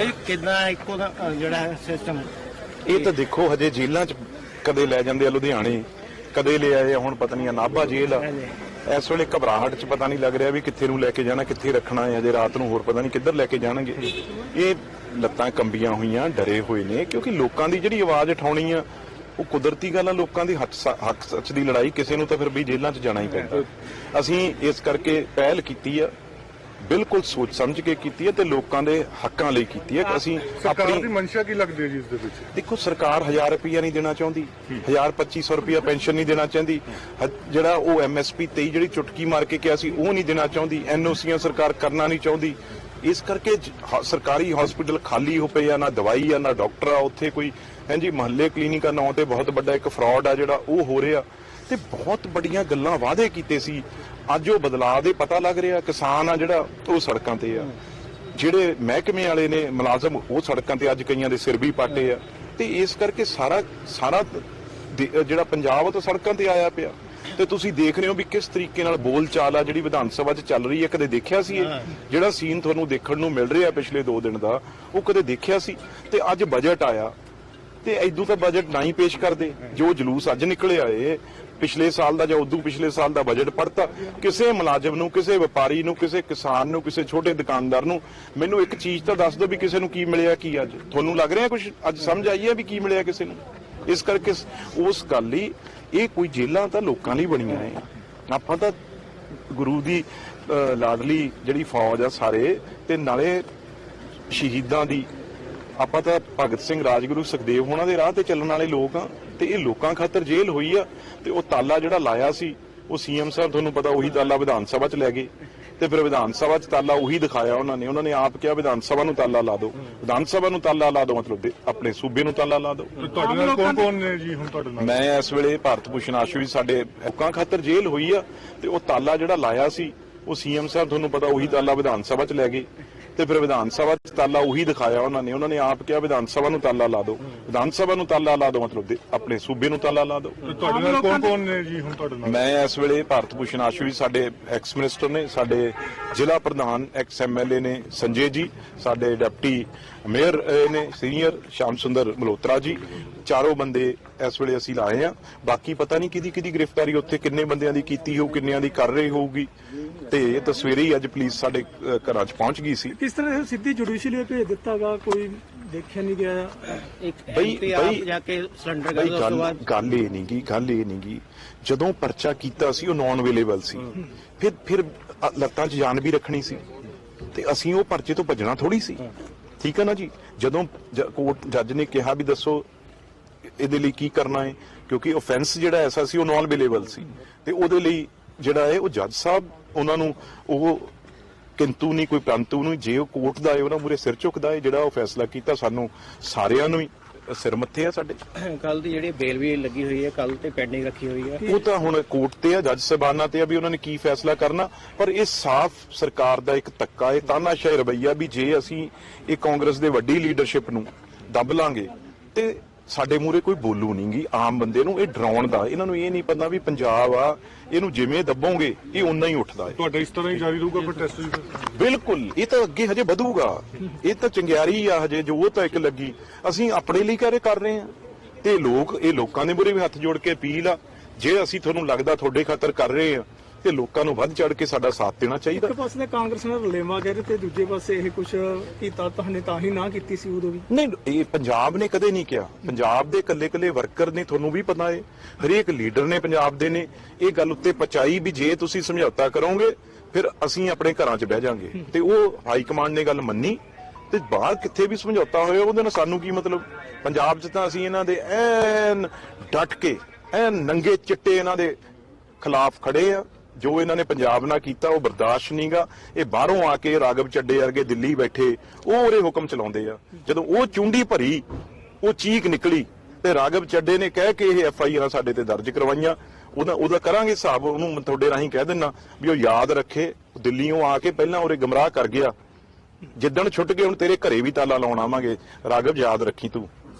ਇਹ ਕਿੰਨਾ ਇੱਕੋ ਦਾ ਅ, ਜਿਹੜਾ ਹੈ ਸਿਸਟਮ ਇਹ ਤਾਂ ਦੇਖੋ ਹਜੇ ਜੇਲ੍ਹਾਂ 'ਚ ਕਦੇ ਲੈ ਜਾਂਦੇ ਆ ਲੁਧਿਆਣੇ ਕਦੇ ਲੈ ਆਏ ਆ, ਹੁਣ ਪਤਾ ਨਹੀਂ ਆ ਨਾਭਾ ਜੇਲ੍ਹ ਆ। ਇਸ ਵੇਲੇ ਘਬਰਾਹਟ 'ਚ ਪਤਾ ਨਹੀਂ ਲੱਗ ਰਿਹਾ ਵੀ ਕਿੱਥੇ ਨੂੰ ਲੈ ਕੇ ਜਾਣਾ ਕਿੱਥੇ ਰੱਖਣਾ ਹੈ ਅਜੇ ਰਾਤ ਨੂੰ ਹੋਰ ਪਤਾ ਨਹੀਂ ਕਿੱਧਰ ਲੈ ਕੇ ਜਾਣਗੇ। ਇਹ ਲੱਤਾਂ ਕੰਬੀਆਂ ਹੋਈਆਂ ਡਰੇ ਹੋਏ ਨੇ ਕਿਉਂਕਿ ਲੋਕਾਂ ਦੀ ਜਿਹੜੀ ਆਵਾਜ਼ ਉਠਾਉਣੀ ਆ ਉਹ ਕੁਦਰਤੀ ਗੱਲ ਆ ਲੋਕਾਂ ਦੀ ਹੱਕ ਸ- ਹੱਕ ਸੱਚ ਦੀ ਲੜਾਈ ਕਿਸੇ ਨੂੰ ਤਾਂ ਫਿਰ ਵੀ ਜੇਲ੍ਹਾਂ 'ਚ ਜਾਣਾ ਹੀ ਪੈਂਦਾ। ਅਸੀਂ ਇਸ ਕਰਕੇ ਪਹਿਲ ਕੀਤੀ ਆ ਬਿਲਕੁਲ ਸੋਚ ਸਮਝ ਕੇ ਕੀਤੀ ਹੈ ਤੇ ਲੋਕਾਂ ਦੇ ਹੱਕਾਂ ਲਈ ਕੀਤੀ ਹੈ ਕਿ ਅਸੀਂ ਸਰਕਾਰ ਆਪਣੀ ਮਨਸ਼ਾ ਕੀ ਲੱਗਦੀ ਹੈ ਜੀ ਇਸ ਦੇ ਵਿੱਚ? ਦੇਖੋ ਸਰਕਾਰ 1000 ਰੁਪਿਆ ਨਹੀਂ ਦੇਣਾ ਚਾਹੁੰਦੀ 1000 2500 ਰੁਪਿਆ ਪੈਨਸ਼ਨ ਨਹੀਂ ਦੇਣਾ ਚਾਹੁੰਦੀ। ਹ- ਜਿਹੜਾ ਉਹ ਐਮਐਸਪੀ 23 ਜਿਹੜੀ ਚੁਟਕੀ ਮਾਰ ਕੇ ਕਿਹਾ ਸੀ ਉਹ ਨਹੀਂ ਦੇਣਾ ਚਾਹੁੰਦੀ। ਐਨਓਸੀਆਂ ਸਰਕਾਰ ਕਰਨਾ ਨਹੀਂ ਚਾਹੁੰਦੀ। ਇਸ ਕਰਕੇ ਜ- ਹ- ਸਰਕਾਰੀ ਹਸਪੀਟਲ ਖਾਲੀ ਹੋ ਪਏ ਆ ਨਾ ਦਵਾਈ ਆ ਨਾ ਡਾਕਟਰ ਆ ਉੱਥੇ ਕੋਈ ਹਾਂਜੀ ਮਹੱਲੇ ਕਲੀਨਿਕਾਂ ਨਾਂ ਤੇ ਬਹੁਤ ਵੱਡਾ ਇੱਕ ਫਰਾਡ ਆ ਜਿਹੜਾ ਉਹ ਹੋ ਰਿਹਾ। ਤੇ ਬਹੁਤ ਵੱਡੀਆਂ ਗੱਲਾਂ ਵਾਅਦੇ ਕੀਤੇ ਸੀ। ਅੱਜ ਉਹ ਬਦਲਾਅ ਦੇ ਪਤਾ ਲੱਗ ਰਿਹਾ ਕਿਸਾਨ ਆ ਜਿਹੜਾ ਉਹ ਸੜਕਾਂ ਤੇ ਆ। ਜਿਹੜੇ ਮਹਿਕਮੇ ਵਾਲੇ ਨੇ ਮੁਲਾਜ਼ਮ ਉਹ ਸੜਕਾਂ ਤੇ ਅੱਜ ਕਈਆਂ ਦੇ ਸਿਰ ਵੀ ਪਾਟੇ ਆ। ਤੇ ਇਸ ਕਰਕੇ ਸਾਰਾ ਸਾਰਾ ਜਿਹੜਾ ਪੰਜਾਬ ਤਾਂ ਸੜਕਾਂ ਤੇ ਆਇਆ ਪਿਆ। ਤੇ ਤੁਸੀਂ ਦੇਖ ਰਹੇ ਹੋ ਵੀ ਕਿਸ ਤਰੀਕੇ ਨਾਲ ਬੋਲ ਚਾਲ ਆ ਜਿਹੜੀ ਵਿਧਾਨ ਸਭਾ 'ਚ ਚੱਲ ਰਹੀ ਹੈ ਕਦੇ ਦੇਖਿਆ ਸੀ ਇਹ? ਜਿਹੜਾ ਸੀਨ ਤੁਹਾਨੂੰ ਦੇਖਣ ਨੂੰ ਮਿਲ ਰਿਹਾ ਪਿਛਲੇ 2 ਦਿਨ ਦਾ ਉਹ ਕਦੇ ਦੇਖਿਆ ਸੀ? ਤੇ ਅੱਜ ਬਜਟ ਆਇਆ। ਤੇ ਐਦੂ ਤਾਂ ਬਜਟ ਨਾ ਹੀ ਪੇਸ਼ ਕਰਦੇ। ਜੋ ਜਲੂਸ ਅੱਜ ਨਿਕਲਿਆ ਏ ਪਿਛਲੇ ਸਾਲ ਦਾ ਜਾਂ ਉਦੋਂ ਪਿਛਲੇ ਸਾਲ ਦਾ ਬਜਟ ਪੜਤਾ ਕਿਸੇ ਮੁਲਾਜ਼ਮ ਨੂੰ, ਕਿਸੇ ਵਪਾਰੀ ਨੂੰ, ਕਿਸੇ ਕਿਸਾਨ ਨੂੰ, ਕਿਸੇ ਛੋਟੇ ਦੁਕਾਨਦਾਰ ਨੂੰ, ਮੈਨੂੰ ਇੱਕ ਚੀਜ਼ ਤਾਂ ਦੱਸ ਦਿਓ ਵੀ ਕਿਸੇ ਨੂੰ ਕੀ ਮਿਲਿਆ, ਕੀ ਅੱਜ। ਤੁਹਾਨੂੰ ਲੱਗ ਰਿਹਾ ਕੁਝ ਅੱਜ ਸਮਝ ਆਈ ਹੈ ਵੀ ਕੀ ਮਿਲਿਆ ਕਿਸੇ ਨੂੰ? ਇਸ ਕਰਕੇ ਉਸ ਗੱਲ ਲਈ ਇਹ ਕੋਈ ਜੇਲਾਂ ਤਾਂ ਲੋਕਾਂ ਲਈ ਬਣੀਆਂ ਨੇ। ਆਪਾਂ ਤਾਂ ਗੁਰੂ ਦੀ ਲਾਡਲੀ ਜਿਹੜੀ ਫੌਜ ਆ ਸਾਰੇ, ਤੇ ਨਾਲੇ ਸ਼ਹੀਦਾਂ ਦੀ ਆਪਾਂ ਤਾਂ ਭਗਤ ਸਿੰਘ ਰਾਜਗੁਰੂ ਸੁਖਦੇਵ ਹੋਣਾ ਦੇ ਰਾਹ ਤੇ ਚੱਲਣ ਵਾਲੇ ਲੋਕ ਆ ਤੇ ਇਹ ਲੋਕਾਂ ਖਾਤਰ ਜੇਲ੍ਹ ਹੋਈ ਆ ਤੇ ਉਹ ਤਾਲਾ ਜਿਹੜਾ ਲਾਇਆ ਸੀ ਉਹ ਸੀਐਮ ਸਾਹਿਬ ਤੁਹਾਨੂੰ ਪਤਾ ਉਹੀ ਤਾਲਾ ਵਿਧਾਨ ਸਭਾ 'ਚ ਲੈ ਗਏ। ਤੇ ਫਿਰ ਵਿਧਾਨ ਸਭਾ 'ਚ ਤਾਲਾ ਉਹੀ ਦਿਖਾਇਆ ਉਹਨਾਂ ਨੇ। ਉਹਨਾਂ ਨੇ ਆਪ ਕਿਹਾ ਵਿਧਾਨ ਸਭਾ ਨੂੰ ਤਾਲਾ ਲਾ ਦਿਓ। ਵਿਧਾਨ ਸਭਾ ਨੂੰ ਤਾਲਾ ਲਾ ਦਿਓ ਮਤਲਬ ਦੇ- ਆਪਣੇ ਸੂਬੇ ਨੂੰ ਤਾਲਾ ਲਾ ਦਿਓ। ਤੁਹਾਡੇ ਨਾਲ ਕੌਣ ਕੌਣ ਨੇ ਜੀ ਹੁਣ ਤੁਹਾਡੇ ਨਾਲ? ਮੈਂ ਇਸ ਵੇਲੇ ਭਾਰਤ ਭੂਸ਼ਣ ਆਸ਼ੂ ਸਾਡੇ ਲੋਕਾਂ ਖਾਤਰ ਜੇਲ੍ਹ ਹੋਈ ਆ ਤੇ ਉਹ ਤਾਲਾ ਜਿਹੜਾ ਲਾਇਆ ਸੀ ਉਹ ਸੀਐਮ ਸਾਹਿਬ ਤੁਹਾਨੂੰ ਪਤਾ ਉਹੀ ਤਾਲਾ ਵਿਧਾਨ ਸਭਾ 'ਚ ਲੈ ਗਏ। ਤੇ ਫਿਰ ਵਿਧਾਨ ਸਭਾ 'ਚ ਤਾਲਾ ਉਹੀ ਦਿਖਾਇਆ ਉਹਨਾਂ ਨੇ। ਉਹਨਾਂ ਨੇ ਆਪ ਕਿਹਾ ਵਿਧਾਨ ਸਭਾ ਨੂੰ ਤਾਲਾ ਲਾ ਦਿਓ। ਵਿਧਾਨ ਸਭਾ ਨੂੰ ਤਾਲਾ ਲਾ ਦਿਓ ਮਤਲਬ ਆਪਣੇ ਸੂਬੇ ਨੂੰ ਤਾਲਾ ਲਾ ਦਿਓ। ਤੁਹਾਡੇ ਨਾਲ ਕੌਣ ਕੌਣ ਨੇ ਜੀ ਹੁਣ ਤੁਹਾਡੇ ਨਾਲ? ਮੈਂ ਇਸ ਵੇਲੇ ਭਾਰਤ ਭੂਸ਼ਣ ਆਸ਼ੂ ਸਾਡੇ ਐਕਸ ਮਿਨਿਸਟਰ ਨੇ ਸਾਡੇ ਜ਼ਿਲ੍ਹਾ ਪ੍ਰਧਾਨ ਐਕਸ ਐਮਐਲਏ ਨੇ ਸੰਜੇ ਜੀ ਸਾਡੇ ਡਿਪਟੀ ਮੇਅਰ ਨੇ ਸੀਨੀਅਰ ਸ਼ਾਮ ਸੁੰਦਰ ਮਲਹੋਤਰਾ ਜੀ। ਚਾਰੋਂ ਬੰਦੇ ਇਸ ਵੇਲੇ ਅਸੀਂ ਲਾਏ ਆ। ਬਾਕੀ ਪਤਾ ਨਹੀਂ ਕਿਹਦੀ ਕਿਹਦੀ ਗ੍ਰਿਫਤਾਰੀ ਉੱਥੇ ਕਿੰਨੇ ਬੰਦਿਆਂ ਦੀ ਕੀਤੀ ਹੋਊ ਕਿੰਨਿਆਂ ਦੀ ਕਰ ਰਹੀ ਹੋਊਗੀ। ਤੇ ਇਹ ਤਾਂ ਸਵੇਰੇ ਹੀ ਅੱਜ ਪੁਲਿਸ ਸਾਡੇ ਘਰਾਂ 'ਚ ਪਹੁੰਚ ਗਈ ਸੀ। ਕਿਸ ਤਰ੍ਹਾਂ ਇਹ ਸਿੱਧੀ ਜੁਡੀਸ਼ੀਅਲੀ ਭੇਜ ਦਿੱਤਾਗਾ ਕੋਈ ਦੇਖਿਆ ਨਹੀਂ ਗਿਆ। ਇੱਕ ਬਈ- ਆਪ ਬਈ- ਜਾ ਕੇ ਸਿਲੰਡਰ ਬਈ ਕਰ ਉਸ ਤੋਂ ਗੱਲ ਬਾਅਦ। ਗੱਲ ਇਹ ਨਹੀਂ ਗੀ ਗੱਲ ਇਹ ਨਹੀਂ ਗੀ। ਜਦੋਂ ਪਰਚਾ ਕੀਤਾ ਸੀ ਉਹ ਨਾਨ ਅਵੇਲੇਬਲ ਸੀ ਫਿਰ ਫਿਰ ਅ- ਲੱਤਾਂ 'ਚ ਜਾਨ ਵੀ ਰੱਖਣੀ ਸੀ। ਤੇ ਅਸੀਂ ਉਹ ਪਰਚੇ ਤੋਂ ਭੱਜਣਾ ਥੋੜੀ ਸੀ। ਠੀਕ ਹੈ ਨਾ ਜੀ? ਜਦੋਂ ਜ- ਕੋਰਟ ਜੱਜ ਨੇ ਕਿਹਾ ਵੀ ਦੱਸੋ ਇਹਦੇ ਲਈ ਕੀ ਕਰਨਾ ਹੈ? ਕਿਉਂਕਿ ਆਫੈਂਸ ਜਿਹੜਾ ਐਸਾ ਸੀ ਉਹ ਨਾਨ ਅਵੇਲੇਬਲ ਸੀ। ਤੇ ਉਹਦੇ ਲਈ ਜਿਹੜਾ ਹੈ ਉਹ ਜੱਜ ਸਾਹਿਬ ਉਹਨਾਂ ਨੂੰ ਉਹ ਕਿੰਤੂ ਨਹੀਂ ਕੋਈ ਪ੍ਰੰਤੂ ਨਹੀਂ ਜੇ ਉਹ ਕੋਰਟ ਦਾ ਹੈ ਉਹਨਾਂ ਮੂਰੇ ਸਿਰ ਝੁਕਦਾ ਹੈ ਜਿਹੜਾ ਉਹ ਫੈਸਲਾ ਕੀਤਾ ਸਾਨੂੰ ਸਾਰਿਆਂ ਨੂੰ ਹੀ ਸਿਰ ਮੱਥੇ ਆ ਸਾਡੇ। ਕੱਲ ਦੀ ਜਿਹੜੀ ਬੇਲ ਵੀ ਲੱਗੀ ਹੋਈ ਹੈ ਕੱਲ ਤੇ ਪੈਂਡਿੰਗ ਰੱਖੀ ਹੋਈ ਹੈ। ਉਹ ਤਾਂ ਹੁਣ ਕੋਰਟ ਤੇ ਆ ਜੱਜ ਸਾਹਿਬਾਨਾਂ ਤੇ ਆ ਵੀ ਉਹਨਾਂ ਨੇ ਕੀ ਫੈਸਲਾ ਕਰਨਾ। ਪਰ ਇਹ ਸਾਫ਼ ਸਰਕਾਰ ਦਾ ਇੱਕ ਤੱਕਾ ਇਹ ਤਾਨਾਸ਼ਾਹੀ ਰਵਈਆ ਵੀ ਜੇ ਅਸੀਂ ਇਹ ਕਾਂਗਰਸ ਦੇ ਵੱਡੀ ਲੀਡਰਸ਼ਿਪ ਨੂੰ ਦੱਬ ਲਾਂਗੇ ਤੇ ਸਾਡੇ ਮੂਰੇ ਕੋਈ ਬੋਲੂ ਨਹੀਂਗੀ ਆਮ ਬੰਦੇ ਨੂੰ ਇਹ ਡਰਾਉਣ ਦਾ ਇਹਨਾਂ ਨੂੰ ਇਹ ਨਹੀਂ ਪਤਾ ਵੀ ਪੰਜਾਬ ਆ ਇਹਨੂੰ ਜਿਵੇਂ ਦੱਬੋਗੇ ਇਹ ਉਨਾ ਹੀ ਉੱਠਦਾ ਹੈ। ਤੁਹਾਡਾ ਇਸ ਤਰ੍ਹਾਂ ਹੀ ਜਾਰੀ ਰਹੂਗਾ ਪ੍ਰੋਟੈਸਟ ਜੀ ਬਿਲਕੁਲ ਇਹ ਤਾਂ ਅੱਗੇ ਹਜੇ ਵਧੂਗਾ। ਇਹ ਤਾਂ ਚੰਗਿਆਰੀ ਆ ਹਜੇ ਜੋ ਉਹ ਤਾਂ ਇੱਕ ਲੱਗੀ। ਅਸੀਂ ਆਪਣੇ ਲਈ ਕਰੇ ਕਰ ਰਹੇ ਹਾਂ। ਤੇ ਲੋਕ ਇਹ ਲੋਕਾਂ ਦੇ ਮੂਹਰੇ ਵੀ ਹੱਥ ਜੋੜ ਕੇ ਅਪੀਲ ਆ। ਜੇ ਅਸੀਂ ਤੁਹਾਨੂੰ ਲੱਗਦਾ ਤੁਹਾਡੇ ਖਾਤਰ ਕਰ ਰਹੇ ਹਾਂ ਤੇ ਲੋਕਾਂ ਨੂੰ ਵੱਧ ਚੜ ਕੇ ਸਾਡਾ ਸਾਥ ਦੇਣਾ ਚਾਹੀਦਾ। ਇੱਕ ਪਾਸੇ ਕਾਂਗਰਸ ਨਾਲ ਰਲੇਵਾ ਕਹਿ ਰਹੇ ਤੇ ਦੂਜੇ ਪਾਸੇ ਇਹ ਕੁਝ ਕੀਤਾ ਤੁਹਾਨੇ ਤਾਂ ਹੀ ਨਾ ਕੀਤੀ ਸੀ ਉਦੋਂ ਵੀ। ਨਹੀਂ ਇਹ ਪੰਜਾਬ ਨੇ ਕਦੇ ਨਹੀਂ ਕਿਹਾ। ਪੰਜਾਬ ਦੇ ਇਕੱਲੇ ਵਰਕਰ ਨੇ ਤੁਹਾਨੂੰ ਵੀ ਪਤਾ ਹੈ ਹਰੇਕ ਲੀਡਰ ਨੇ ਪੰਜਾਬ ਦੇ ਨੇ। ਇਹ ਗੱਲ ਉੱਤੇ ਪਚਾਈ ਵੀ ਜੇ ਤੁਸੀਂ ਸਮਝੌਤਾ ਕਰੋਗੇ ਫਿਰ ਅਸੀਂ ਆਪਣੇ ਘਰਾਂ 'ਚ ਬਹਿ ਜਾਾਂਗੇ। ਤੇ ਉਹ ਹਾਈ ਕਮਾਂਡ ਨੇ ਗੱਲ ਮੰਨੀ। ਤੇ ਬਾਹਰ ਕਿੱਥੇ ਵੀ ਸਮਝੌਤਾ ਹੋਇਆ ਉਹਦੇ ਨਾਲ ਸਾਨੂੰ ਕੀ ਮਤਲਬ? ਪੰਜਾਬ 'ਚ ਤਾਂ ਅਸੀਂ ਇਹਨਾਂ ਦੇ ਐਨ ਡਟ ਕੇ ਐਨ ਨੰਗੇ ਚਿੱਟੇ ਇਹਨਾਂ ਦੇ ਖਿਲਾਫ ਖੜੇ ਆ। ਜੋ ਇਹਨਾਂ ਨੇ ਪੰਜਾਬ ਨਾਲ ਕੀਤਾ, ਉਹ ਬਰਦਾਸ਼ਤ ਨਹੀਂਗਾ। ਇਹ ਬਾਹਰੋਂ ਆ ਕੇ ਰਾਗਵ ਚੱਡੇ ਵਰਗੇ ਦਿੱਲੀ ਬੈਠੇ, ਉਹ ਉਹਰੇ ਹੁਕਮ ਚਲਾਉਂਦੇ ਆ। ਜਦੋਂ ਉਹ ਚੁੰਡੀ ਭਰੀ, ਉਹ ਚੀਕ ਨਿਕਲੀ ਤੇ ਰਾਗਵ ਚੱਡੇ ਨੇ ਕਹਿ ਕੇ ਇਹ ਐਫ ਆਈ ਆਰ ਸਾਡੇ ਤੇ ਦਰਜ ਕਰਵਾਈਆਂ। ਉਹਦਾ ਉਹਦਾ ਕਰਾਂਗੇ ਹਿਸਾਬ, ਉਹਨੂੰ ਤੁਹਾਡੇ ਰਾਹੀਂ ਕਹਿ ਦਿੰਨਾ ਵੀ ਉਹ ਯਾਦ ਰੱਖੇ। ਉਹ ਦਿੱਲੀੋਂ ਆ ਕੇ ਪਹਿਲਾਂ ਉਹਰੇ ਗਮਰਾਹ ਕਰ ਗਿਆ। ਜਿੱਦਣ ਛੁੱਟ ਕੇ ਹੁਣ ਤੇਰੇ ਘਰੇ ਵੀ ਤਾਲਾ ਲਾਉਣ ਆਵਾਂਗੇ। ਰਾਗਵ, ਯਾਦ ਰੱਖੀ ਤੂੰ।